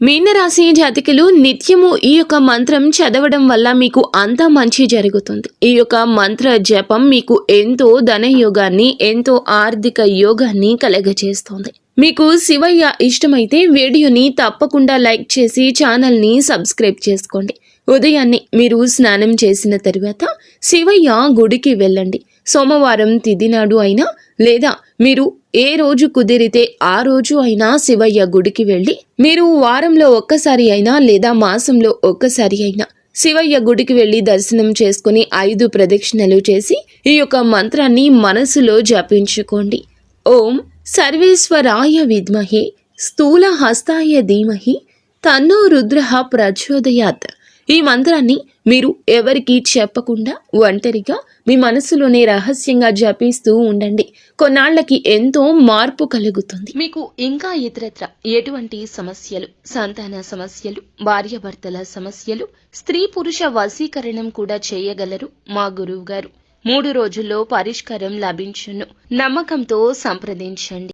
మీనరాశి జాతికులు నిత్యము ఈ యొక్క మంత్రం చదవడం వల్ల మీకు అంతా మంచి జరుగుతుంది. ఈ యొక్క మంత్ర జపం మీకు ఎంతో ధన యోగాన్ని ఎంతో ఆర్థిక యోగాన్ని కలగజేస్తుంది. మీకు శివయ్య ఇష్టమైతే వీడియోని తప్పకుండా లైక్ చేసి ఛానల్ని సబ్స్క్రైబ్ చేసుకోండి. ఉదయాన్నే మీరు స్నానం చేసిన తరువాత శివయ్య గుడికి వెళ్ళండి. సోమవారం తిదినాడు అయినా లేదా మీరు ఏ రోజు కుదిరితే ఆ రోజు అయినా శివయ్య గుడికి వెళ్ళి మీరు వారంలో ఒక్కసారి అయినా లేదా మాసంలో ఒక్కసారి అయినా శివయ్య గుడికి వెళ్ళి దర్శనం చేసుకుని ఐదు ప్రదక్షిణలు చేసి ఈ యొక్క మంత్రాన్ని మనసులో జపించుకోండి. ఓం సర్వేశ్వరాయ విద్మహే స్థూల హస్తాయ ధీమహి తన్నో రుద్ర ప్రచోదయాత్. ఈ మంత్రాన్ని మీరు ఎవరికీ చెప్పకుండా ఒంటరిగా మీ మనసులోనే రహస్యంగా జపిస్తూ ఉండండి. కొన్నాళ్ళకి ఎంతో మార్పు కలుగుతుంది. మీకు ఇంకా ఇతరత్ర ఎటువంటి సమస్యలు సంతాన సమస్యలు భార్యాభర్తల సమస్యలు స్త్రీ పురుష వశీకరణం కూడా చేయగలరు? మా గురువు గారు మూడు రోజుల్లో పరిష్కారం లభించును. నమ్మకంతో సంప్రదించండి.